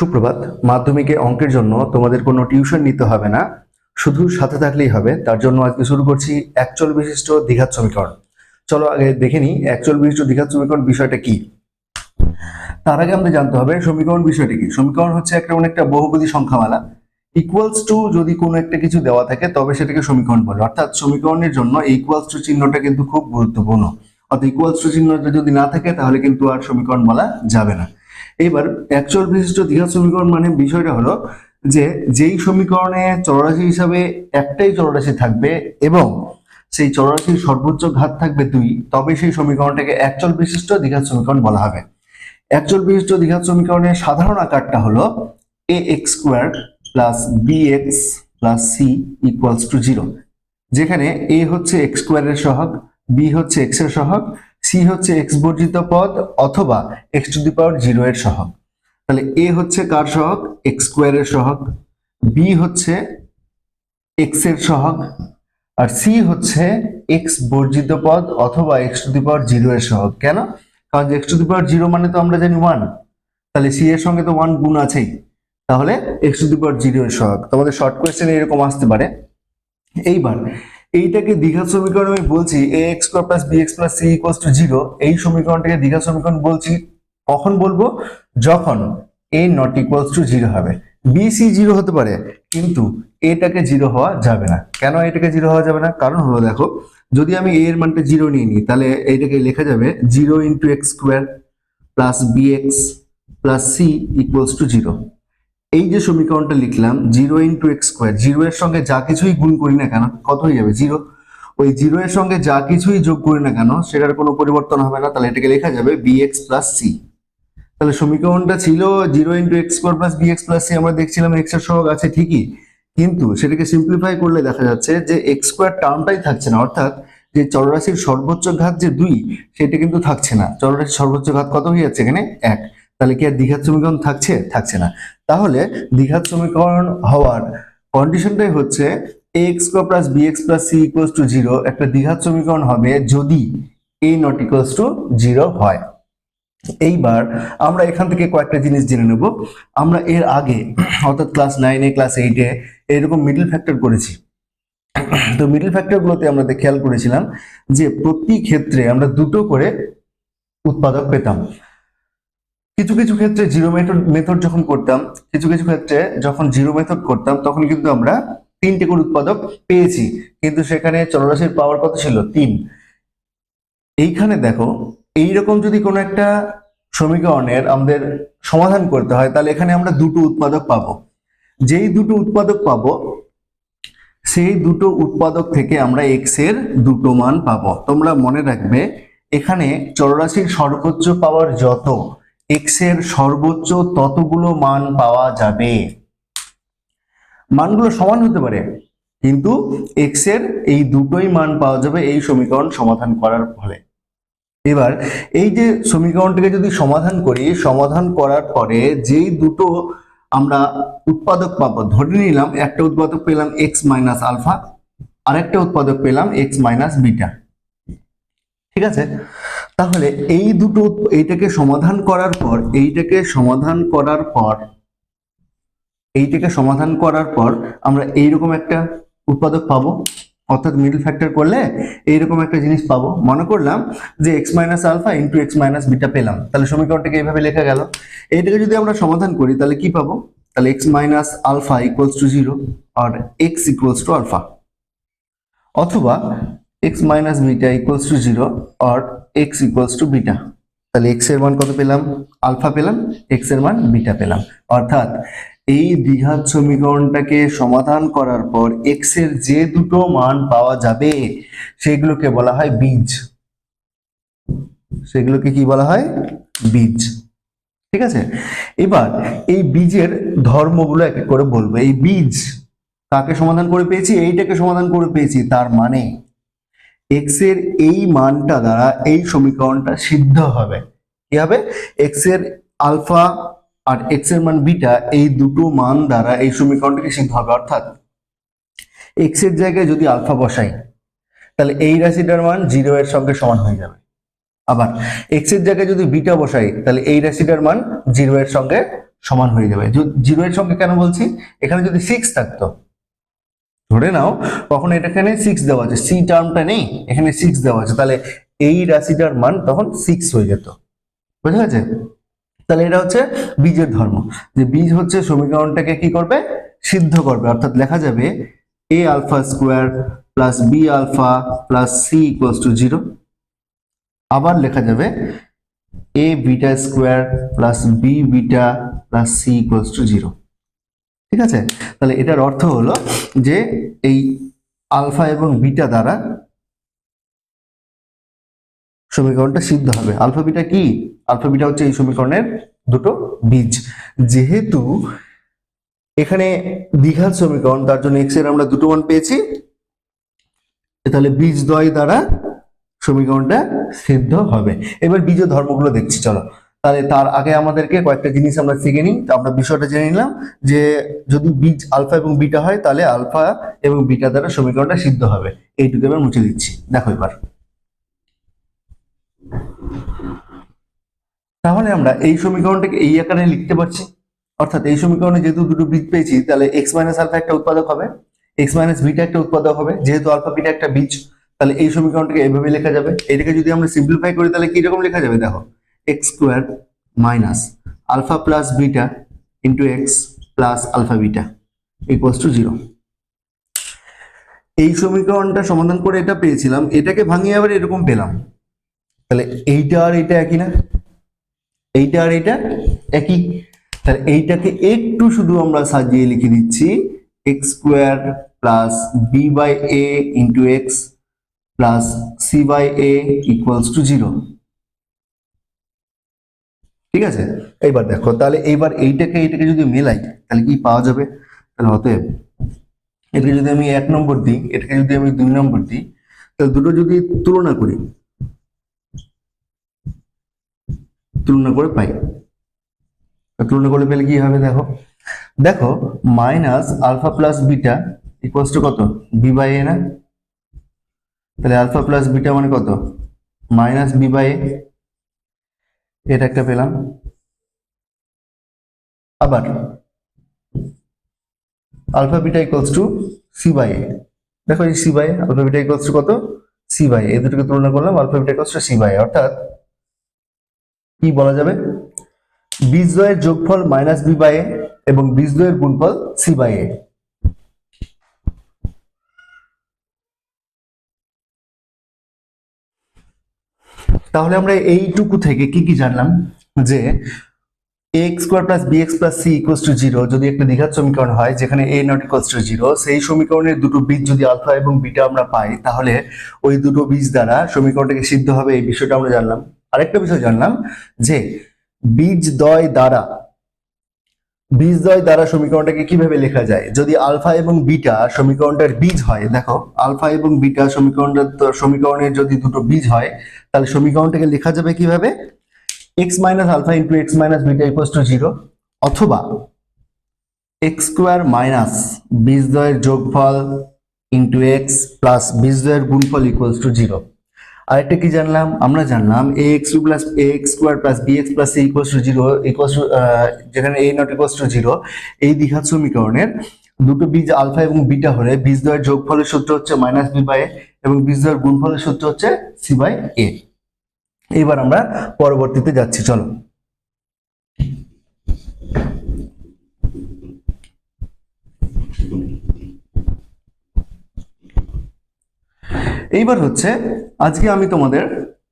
সুপ্রভাত, মাধ্যমিকে অঙ্কের জন্য তোমাদের কোনো টিউশন নিতে হবে না। শুধু সাথে থাকলেই হবে। তার জন্য আজকে শুরু করছি একচল বিশিষ্ট দ্বিঘাত সমীকরণ। চলো আগে দেখে নিই একচল বিশিষ্ট দ্বিঘাত সমীকরণ বিষয়টা কি? তার আগে আমাদের জানতে হবে সমীকরণ বিষয়টা কি? সমীকরণ হচ্ছে একটা মানে একটা বহুপদী সংখ্যামালা। ইকুয়ালস টু যদি কোনো একটা কিছু দেওয়া থাকে, তবে সেটাকে সমীকরণ বলে। অর্থাৎ সমীকরণের জন্য ইকুয়ালস টু চিহ্নটা কিন্তু খুব গুরুত্বপূর্ণ। অর্থাৎ ইকুয়ালস টু চিহ্নটা যদি না থাকে, তাহলে কিন্তু আর সমীকরণ বলা যাবে না। এবার একচল বিশিষ্ট দ্বিঘাত সমীকরণ মানে বিষয়টা হলো যে যেই সমীকরণে চলরাশি হিসাবে একটাই চলরাশি থাকবে এবং সেই চলরাশির সর্বোচ্চ ঘাত থাকবে দুই, তবে সেই সমীকরণটাকে একচল বিশিষ্ট দ্বিঘাত সমীকরণ বলা হবে। একচল বিশিষ্ট দ্বিঘাত সমীকরণের সাধারণ আকারটা হলো A X square plus B X plus C equals to zero যেখানে এ হচ্ছে এক্স স্কোয়ারের সহগ বি হচ্ছে এক্সের সহগ সি হচ্ছে এক্স বর্জিত পদ অথবা X to the power zero এর সহগ। তাহলে এ হচ্ছে কার সহগ? এক্স স্কোয়ারের সহগ। বি হচ্ছে এক্সের সহগ। আর সি হচ্ছে এক্স বর্জিত পদ অথবা X to the power zero এর সহগ। কেন? কারণ X to the power zero মানে তো আমরা জানি ওয়ান তাহলে সি এর সঙ্গে তো ওয়ান গুণ আছেই। তাহলে X to the power zero এর সহগ। তোমাদের শর্ট কোয়েশ্চেন এরকম আসতে পারে। এইবার এইটাকে দীঘা সমীকরণ আমি বলছি A X square plus B X plus C equals to zero এই সমীকরণটাকে দীঘা সমীকরণ বলছি। কখন বলব? যখন A not equals to zero হবে। বি সি জিরো হতে পারে, কিন্তু এটাকে জিরো হওয়া যাবে না। কেন এটাকে জিরো হওয়া যাবে না? কারণ হলো দেখো, যদি আমি এ এর মানটা জিরো নিয়ে নিই, তাহলে এইটাকে লেখা যাবে zero into X square plus B X plus C equals to zero এই যে সমীকরণটা লিখলাম zero into X square zero এর সঙ্গে যা কিছুই গুণ করি না কেন, কত হয়ে যাবে? জিরো ওই জিরো এর সঙ্গে যা কিছুই যোগ করি না কেন, সেটার কোনো পরিবর্তন হবে না, তাহলে এটাকে লেখা যাবে বি এক্স প্লাস সি তাহলে সমীকরণটা ছিল zero into X square plus B X plus C আমরা দেখছিলাম এক্সের সহগ আছে ঠিকই, কিন্তু সেটাকে সিম্পলিফাই করলে দেখা যাচ্ছে যে এক্স স্কোয়ার টার্মটাই থাকছে না, অর্থাৎ যে চলরাশির সর্বোচ্চ ঘাত যে দুই, সেটা কিন্তু থাকছে না। চলরাশির সর্বোচ্চ ঘাত কত হয়ে যাচ্ছে এখানে? এক। তাহলে কি আর দ্বিঘাত সমীকরণ থাকছে? থাকছে না। তাহলে দ্বিঘাত সমীকরণ হওয়ার কন্ডিশনটাই হচ্ছে X square plus B X plus C equals to zero একটা দ্বিঘাত সমীকরণ হবে যদি A not equals to zero হয়। এইবার আমরা এখান থেকে কয়েকটা জিনিস জেনে নেব। আমরা এর আগে, অর্থাৎ ক্লাস নাইনে ক্লাস এইটে এরকম মিডল ফ্যাক্টর করেছি। তো মিডল ফ্যাক্টরগুলোতে আমরা খেয়াল করেছিলাম যে প্রতি ক্ষেত্রে আমরা দুটো করে উৎপাদক পেতাম। কিছু কিছু ক্ষেত্রে জিরো মেথড মেথড যখন করতাম, কিছু কিছু ক্ষেত্রে যখন জিরো মেথড করতাম, তখন কিন্তু আমরা তিনটে করে উৎপাদক পেয়েছি। কিন্তু সেখানে চলরাশির পাওয়ার কত ছিল? তিন। এইখানে দেখো, এইরকম যদি কোনো একটা সমীকরণের আমাদের সমাধান করতে হয়, তাহলে এখানে আমরা দুটো উৎপাদক পাবো। যেই দুটো উৎপাদক পাবো, সেই দুটো উৎপাদক থেকে আমরা এক্সের দুটো মান পাবো। তোমরা মনে রাখবে, এখানে চলরাশির সর্বোচ্চ পাওয়ার যত এক্সের সর্বোচ্চ ততগুলো মান পাওয়া যাবে। মানগুলো সমান হতে পারে, কিন্তু এক্সের এই দুটোই মান পাওয়া যাবে এই সমীকরণ সমাধান করার ফলে। এবার এই যে সমীকরণটাকে যদি সমাধান করি, সমাধান করার পরে যেই দুটো আমরা উৎপাদক পাবো, ধরে নিলাম একটা উৎপাদক পেলাম এক্স মাইনাস আলফা আর একটা উৎপাদক পেলাম এক্স মাইনাস বিটা ঠিক আছে? তাহলে এই দুটো এইটাকে সমাধান করার পর, এইটাকে সমাধান করার পর, এইটাকে সমাধান করার পর আমরা এইরকম একটা উৎপাদক পাবো। অর্থাৎ মিডল ফ্যাক্টর করলে এইরকম একটা জিনিস পাবো। মনে করলাম যে X minus alpha into X minus beta পেলাম। তাহলে সমীকরণটাকে এইভাবে লেখা গেল। এইটাকে যদি আমরা সমাধান করি, তাহলে কি পাবো? তাহলে X minus alpha equals to zero R x equals to alpha অথবা X minus beta equals to zero R x equals to beta তাহলে এক্সের মান কত পেলাম? আলফা পেলাম এক্সের মান বিটা পেলাম। অর্থাৎ এই দ্বিঘাত সমীকরণটাকে সমাধান করার পর এক্সের যে দুটো মান পাওয়া যাবে, সেগুলোকে বলা হয় বীজ। সেগুলোকে কি বলা হয়? বীজ। ঠিক আছে? এবার এই বীজের ধর্মগুলো এক এক করে বলব। এই বীজ কাকে সমাধান করে পেয়েছি? এইটাকে সমাধান করে পেয়েছি। তার মানে এক্সের এই মানটা দ্বারা এই সমীকরণটা সিদ্ধ হবে। কি হবে? এক্সের আলফা আর এক্সের মান বিটা এই দুটো মান দ্বারা এই সমীকরণটাকে সিদ্ধ হবে। অর্থাৎ এক্সের জায়গায় যদি আলফা বসাই, তাহলে এই রাশিটার মান জিরো এর সঙ্গে সমান হয়ে যাবে। আবার এক্সের জায়গায় যদি বিটা বসাই, তাহলে এই রাশিটার মান জিরো এর সঙ্গে সমান হয়ে যাবে। জিরো এর সঙ্গে কেন বলছি? এখানে যদি সিক্স থাকতো ধরে নাও কখন এটা এখানে সিক্স দেওয়া আছে। সি টার্মটা নেই, এখানে সিক্স দেওয়া আছে। তাহলে এই রাশিটার মান তখন সিক্স হয়ে যেত। বুঝা গেছে? তাহলে এটা হচ্ছে বীজের ধর্ম। যে বীজ হচ্ছে সমীকরণটাকে কি করবে? সিদ্ধ করবে। অর্থাৎ লেখা যাবে A alpha square plus B alpha plus C equals to zero আবার লেখা যাবে A beta square plus B beta plus C equals to zero ঠিক আছে? তাহলে এটার অর্থ হলো যে এই আলফা এবং বিটা দ্বারা সমীকরণটা সিদ্ধ হবে। আলফা বিটা কি? আলফা বিটা হচ্ছে এই সমীকরণের দুটো বীজ। যেহেতু এখানে দ্বিঘাত সমীকরণ, তার জন্য এক্সের আমরা দুটো মান পেয়েছি, তাহলে বীজ দ্বয় দ্বারা সমীকরণটা সিদ্ধ হবে। এবার বীজ ধর্মগুলো দেখছি, চলো। তাহলে তার আগে আমাদেরকে কয়েকটা জিনিস আমরা শিখে নিই। তো আমরা বিষয়টা জেনে নিলাম যে যদি বীজ আলফা এবং বিটা হয়, তাহলে আলফা এবং বিটা দ্বারা সমীকরণটা সিদ্ধ হবে। এইটুকু এবার মুছে দিচ্ছি। দেখো এবার। তাহলে আমরা এই সমীকরণটাকে এই আকারে লিখতে পারছি। অর্থাৎ এই সমীকরণে যেহেতু দুটো বীজ পেয়েছি, তাহলে এক্স মাইনাস আলফা একটা উৎপাদক হবে এক্স মাইনাস বিটা একটা উৎপাদক হবে। যেহেতু আলফা বিটা একটা বীজ, তাহলে এই সমীকরণটাকে এইভাবে লেখা যাবে। এটাকে যদি আমরা সিম্পলিফাই করি, তাহলে কীরকম লেখা যাবে? দেখো X square minus alpha plus beta into X plus alpha beta equals to zero এই সমীকরণটা সমাধান করে এটা পেয়েছিলাম, এটাকে ভাঙিয়ে আবার এরকম পেলাম। তাহলে এইটা আর এটা একই না? এইটা আর এটা একই? তাহলে এইটাকে একটু শুধু আমরা সাজিয়ে লিখে দিচ্ছি X square plus B by A into X plus C by A equals to zero ঠিক আছে? এইবার দেখো, তাহলে এইবার এইটাকে এইটাকে যদি মেলাই, তাহলে কি পাওয়া যাবে? তাহলে অতএব, এটাকে যদি আমি এক নম্বর দিই, এটাকে যদি আমি দুই নম্বর দিই, তাহলে দুটো যদি তুলনা করি, তুলনা করে পাই। তুলনা করে পেলে কি হবে দেখো? দেখো, minus alpha plus beta equals to কত? বি বাই এ না? তাহলে আলফা প্লাস বিটা মানে কত? Minus B by A. এটা একটা পেলাম। আবার alpha beta equals to C by A দেখো এই C by alpha beta to কত? সি বাই এ দুটোকে তুলনা করলাম, alpha beta equals to C by অর্থাৎ কি বলা যাবে? বীজদ্বয়ের যোগফল মাইনাস বি বাই এ এবং বীজদ্বয়ের গুণফল সি বাই এ তাহলে আমরা এইটুকু থেকে কি কি জানলাম? যে X square plus B X plus C equals to zero যদি একটা দীঘার সমীকরণ হয়, যেখানে A not equals to zero সেই সমীকরণের দুটো বীজ যদি আলফা এবং বিটা আমরা পাই, তাহলে ওই দুটো বীজ দ্বারা সমীকরণটাকে সিদ্ধ হবে এই বিষয়টা আমরা জানলাম। আরেকটা বিষয় জানলাম যে বীজ দয় দ্বারা বীজ দয় দ্বারা সমীকরণটাকে কীভাবে লেখা যায়? যদি আলফা এবং বিটা সমীকরণটার বীজ হয়, দেখো, আলফা এবং বিটা সমীকরণটা সমীকরণের যদি দুটো বীজ হয়, তাহলে সমীকরণটাকে লেখা যাবে কীভাবে? X minus alpha into X minus beta equals to zero অথবা এক্স স্কোয়ার মাইনাস বীজদ্বয়ের যোগফল ইন্টু এক্স প্লাস বীজদ্বয়ের গুণফল ইকুয়ালস টু জিরো আরেকটা কি জানলাম? আমরা জানলাম A X to plus A X square plus B X plus C equals to zero equals to যেখানে A not equals to zero এই দ্বিঘাত সমীকরণের দুটো বীজ আলফা এবং বিটা হলে বীজ বীজদ্বয়ের যোগফলের সূত্র হচ্ছে মাইনাস বি বাই এবং বীজ বীজদ্বয়ের গুণফলের সূত্র হচ্ছে সি বাই এ এবার আমরা পরবর্তীতে যাচ্ছি, চলো। এইবার হচ্ছে, আজকে আমি তোমাদের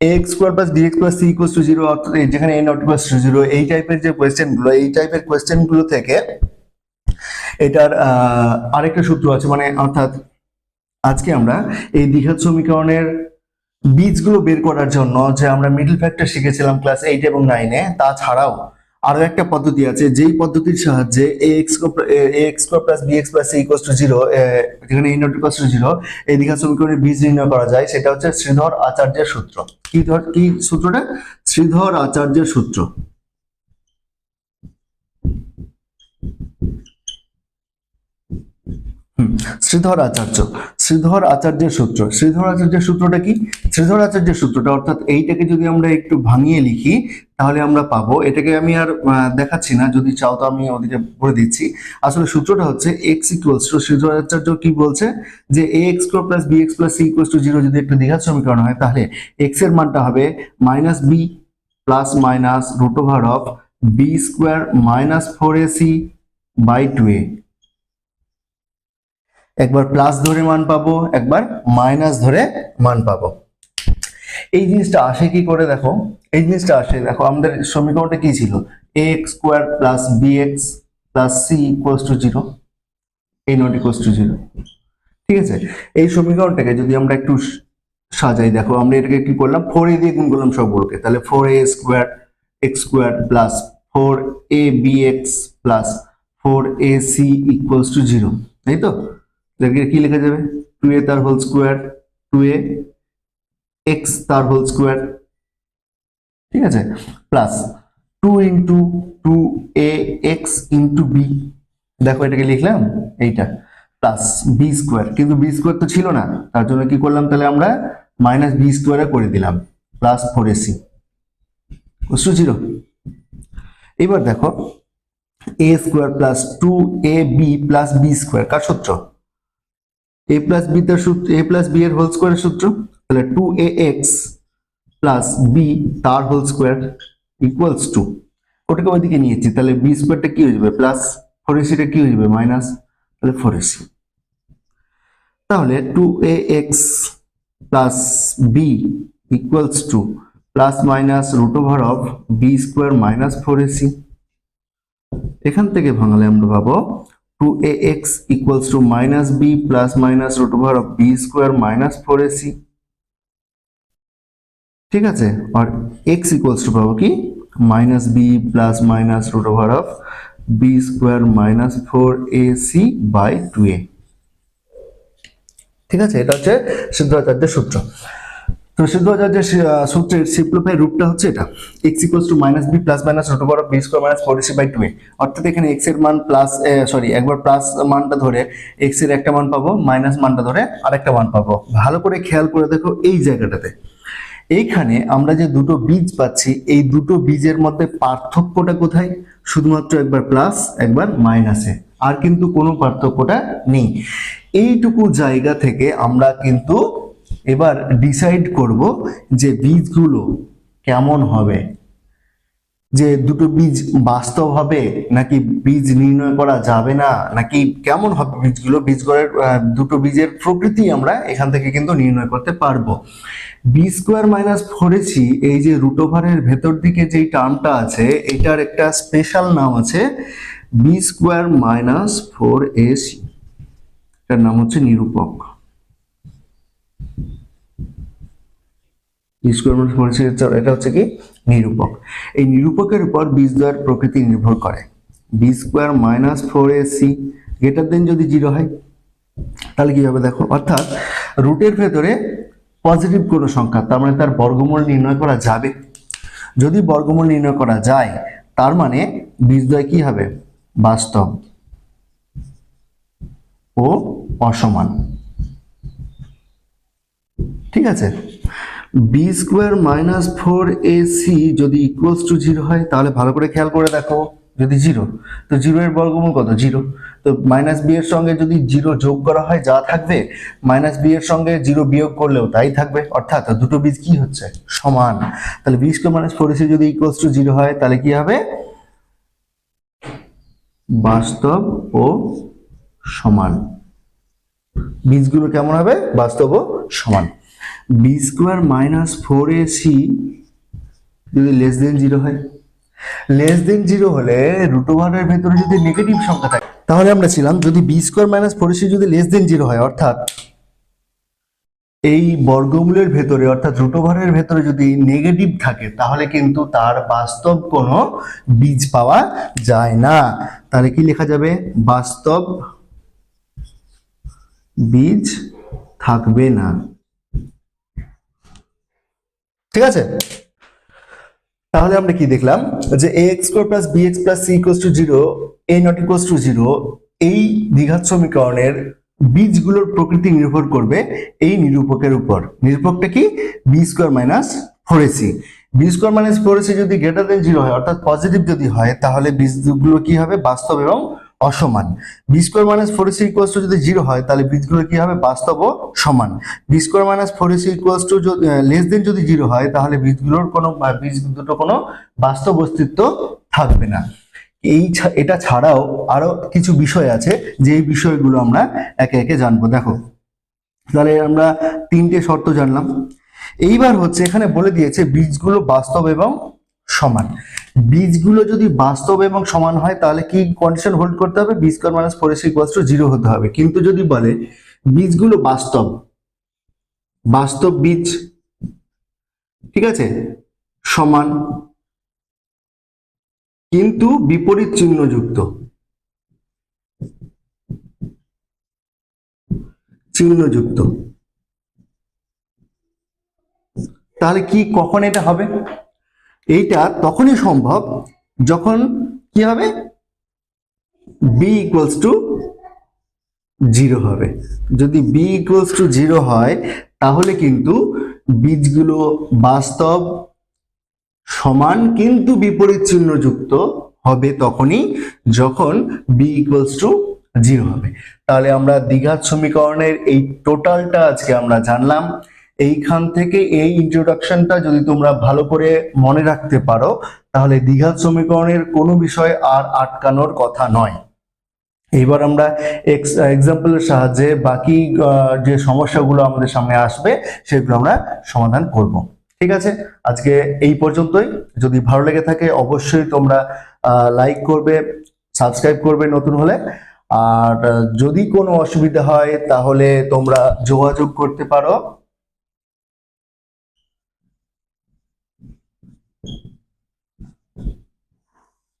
X square plus D X plus C equals to zero অর্থাৎ যেখানে A not equals to zero এই টাইপের যে কোয়েশ্চেনগুলো, এই টাইপের কোয়েশ্চেনগুলো থেকে এটার আরেকটা সূত্র আছে মানে অর্থাৎ আজকে আমরা এই দ্বিঘাত সমীকরণের বীজগুলো বের করার জন্য যে আমরা মিডল ফ্যাক্টর শিখেছিলাম ক্লাস এইট এবং নাইনে তাছাড়াও আরও একটা পদ্ধতি আছে, যেই পদ্ধতির সাহায্যে A X X square B X plus C equals to যেখানে A not equals to zero এই দীঘা সমীকরণের বীজ নির্ণয় করা যায়, সেটা হচ্ছে শ্রীধর আচার্যের সূত্র। কি ধর, কি সূত্রটা? শ্রীধর আচার্যের সূত্র। শ্রীধর আচার্য, শ্রীধর আচার্যের সূত্র। শ্রীধর আচার্যের সূত্রটা কি? শ্রীধর আচার্যের সূত্রটা, অর্থাৎ এইটাকে যদি আমরা একটু ভাঙিয়ে লিখি, তাহলে আমরা পাবো। এটাকে আমি আর দেখাচ্ছি না, যদি চাও তো আমি ওদিকে বলে দিচ্ছি। আসলে সূত্রটা হচ্ছে X equals to Shridhar Acharya কি বলছে? যে A X square plus B X plus C equals to zero যদি একটা দ্বিঘাত সমীকরণ হয়, তাহলে এক্সের মানটা হবে minus B plus minus root over of B square minus four A C by two A একবার প্লাস ধরে মান পাবো, একবার মাইনাস ধরে মান পাবো। এই জিনিসটা আসে কি করে দেখো? এই জিনিসটা আসে, দেখো, আমাদের সমীকরণটা কি ছিল? A X square plus B X plus C equals to zero A not equals to zero ঠিক আছে? এই সমীকরণটাকে যদি আমরা একটু সাজাই, দেখো, আমরা এটাকে কি করলাম? ফোর এ দিয়ে গুণ করলাম সবগুলোকে। তাহলে four A square X square plus four A B X plus four A C equals to zero তাই তো? তাহলে কি লেখা যাবে? টু এ তার whole square two A X তার হোল স্কোয়ার ঠিক আছে? Plus two into two A X into B দেখো এটাকে লিখলাম, এইটা। প্লাস বি স্কোয়ার কিন্তু বি স্কোয়ার তো ছিল না। তার জন্য কি করলাম তাহলে আমরা মাইনাস বি স্কোয়ারে করে দিলাম। প্লাস ফোর এসি জিরো এবার দেখো A square plus two A B plus B square কার সূত্র? এ প্লাস বি তার সূত্র এ প্লাস বি এর হোল স্কোয়ারের সূত্র, তাহলে two A X plus B তার হোল স্কোয়ার ইকুয়ালস টু ওটাকে ওইদিকে নিয়েছি, তাহলে বি স্কোয়ারটা কি হয়ে যাবে? প্লাস ফোর এসিটা কি হয়ে যাবে? মাইনাস তাহলে ফোর এসি তাহলে two A X plus B equals to plus minus root over of B square minus four A C এখান থেকে ভাঙালে আমরা পাবো two A X equals to minus B plus minus root over of B square minus four A C ঠিক আছে? আর x equals to পাবো কি? Minus root over of B square minus four A C by two A ঠিক আছে? এটা হচ্ছে সিদ্ধাচার্যের সূত্র। তো সিদ্ধাচার্যের সি- সূত্রের সিম্পলিফাই রূপটা হচ্ছে এটা। X to minus B plus minus root over B square minus four by two অর্থাৎ এখানে এক্সের মান প্লাস সরি একবার প্লাস মানটা ধরে এক্সের একটা মান পাবো মাইনাস মানটা ধরে আরেকটা মান পাবো। ভালো করে খেয়াল করে দেখো এই জায়গাটাতে। এইখানে আমরা যে দুটো বীজ পাচ্ছি, এই দুটো বীজের মধ্যে পার্থক্যটা কোথায়? শুধুমাত্র একবার প্লাস একবার মাইনাসে আর কিন্তু কোনো পার্থক্যটা নেই। এইটুকু জায়গা থেকে আমরা কিন্তু এবার ডিসাইড করব যে বীজগুলো কেমন হবে। যে দুটো বীজ বাস্তব হবে নাকি বীজ নির্ণয় করা যাবে না নাকি কেমন হবে বীজগুলো বীজগুলোর আহ, দুটো বীজের প্রকৃতি আমরা এখান থেকে কিন্তু নির্ণয় করতে পারব। বি স্কোয়ার মাইনাস ফোর এই যে রুট ওভারের ভেতর দিকে যেই টার্মটা আছে এটার একটা স্পেশাল নাম আছে B square minus four A C এটার নাম হচ্ছে নিরূপক। ফোর এসি এটা হচ্ছে কি? নিরূপক। এই নিরূপকের উপর বীজদ্বয়ের প্রকৃতি নির্ভর করে। B square minus four A C greater than যদি জিরো হয়, তাহলে কি হবে দেখো? অর্থাৎ রুটের ভেতরে পজিটিভ কোনো সংখ্যা, তার মানে তার বর্গমূল নির্ণয় করা যাবে। যদি বর্গমূল নির্ণয় করা যায়, তার মানে বীজদ্বয় কি হবে? বাস্তব ও অসমান। ঠিক আছে? B square minus four A C যদি ইকুয়ালস টু জিরো হয়, তাহলে ভালো করে খেয়াল করে দেখো, যদি জিরো তো জিরো এর বর্গমূল কত? জিরো তো মাইনাস বি এর সঙ্গে যদি জিরো যোগ করা হয়, যা থাকবে মাইনাস বি এর সঙ্গে জিরো বিয়োগ করলেও তাই থাকবে। অর্থাৎ দুটো বীজ কি হচ্ছে? সমান। তাহলে B square minus four A C যদি ইকুয়ালস টু জিরো হয়, তাহলে কি হবে? বাস্তব ও সমান। বীজগুলো কেমন হবে? বাস্তব ও সমান। B square minus four A C যদি লেস দেন জিরো হয়। লেস দেন জিরো হলে রুট ওভারের ভেতরে যদি নেগেটিভ সংখ্যা থাকে, তাহলে আমরা ছিলাম যদি B square minus four C যদি লেস দেন জিরো হয়, অর্থাৎ এই বর্গমূলের ভেতরে, অর্থাৎ রুট ওভারের ভেতরে যদি নেগেটিভ থাকে, তাহলে কিন্তু তার বাস্তব কোনো বীজ পাওয়া যায় না। তাহলে কি লেখা যাবে? বাস্তব বীজ থাকবে না। ঠিক আছে? তাহলে আমরা কি দেখলাম? যে A X square plus B X plus C equals to zero A not equals to zero এই দ্বিঘাত সমীকরণের বীজগুলোর প্রকৃতি নির্ভর করবে এই নিরূপকের উপর। নিরূপকটা কি? B square minus four A C B square minus four A C যদি গ্রেটার দেন জিরো হয়, অর্থাৎ পজিটিভ যদি হয়, তাহলে বীজগুলো কি হবে? বাস্তব এবং অসমান। B square minus four A C equals to যদি জিরো হয়, তাহলে বীজগুলো কি হবে? বাস্তব ও সমান। B square minus four A C equals to less than যদি জিরো হয়, তাহলে বীজগুলোর কোনো বীজ দুটো কোনো বাস্তব অস্তিত্ব থাকবে না। এই এটা ছাড়াও আরও কিছু বিষয় আছে, যে বিষয়গুলো আমরা একে একে জানব। দেখো, তাহলে আমরা তিনটে শর্ত জানলাম। এইবার হচ্ছে এখানে বলে দিয়েছে বীজগুলো বাস্তব এবং সমান। বীজগুলো যদি বাস্তব এবং সমান হয়, তাহলে কি কন্ডিশন হোল্ড করতে হবে? B square minus four equals to zero হতে হবে। কিন্তু যদি বলে বীজগুলো বাস্তব বাস্তব বীজ, ঠিক আছে? সমান, কিন্তু বিপরীত চিহ্নযুক্ত। চিহ্নযুক্ত। তাহলে কি, কখন এটা হবে? এইটা তখনই সম্ভব যখন কি হবে? বি ইকুয়ালস টু জিরো হবে। যদি বি ইকুয়ালস টু জিরো হয়, তাহলে কিন্তু বীজগুলো বাস্তব, সমান কিন্তু বিপরীত চিহ্নযুক্ত হবে তখনই যখন বি ইকুয়ালস টু জিরো হবে। তাহলে আমরা দ্বিঘাত সমীকরণের এই টোটালটা আজকে আমরা জানলাম। এইখান থেকে এই ইন্ট্রোডাকশনটা যদি তোমরা ভালো করে মনে রাখতে পারো, তাহলে দ্বিঘাত সমীকরণের কোনো বিষয় আর আটকানোর কথা নয়। এইবার আমরা এক্সাম্পলের সাহায্যে বাকি যে সমস্যাগুলো আমাদের সামনে আসবে, সেগুলো আমরা সমাধান করব। ঠিক আছে? আজকে এই পর্যন্তই। যদি ভালো লেগে থাকে, অবশ্যই তোমরা লাইক করবে সাবস্ক্রাইব করবে নতুন হলে। আর যদি কোনো অসুবিধা হয়, তাহলে তোমরা যোগাযোগ করতে পারো।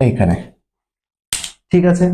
এইখানে। ঠিক আছে?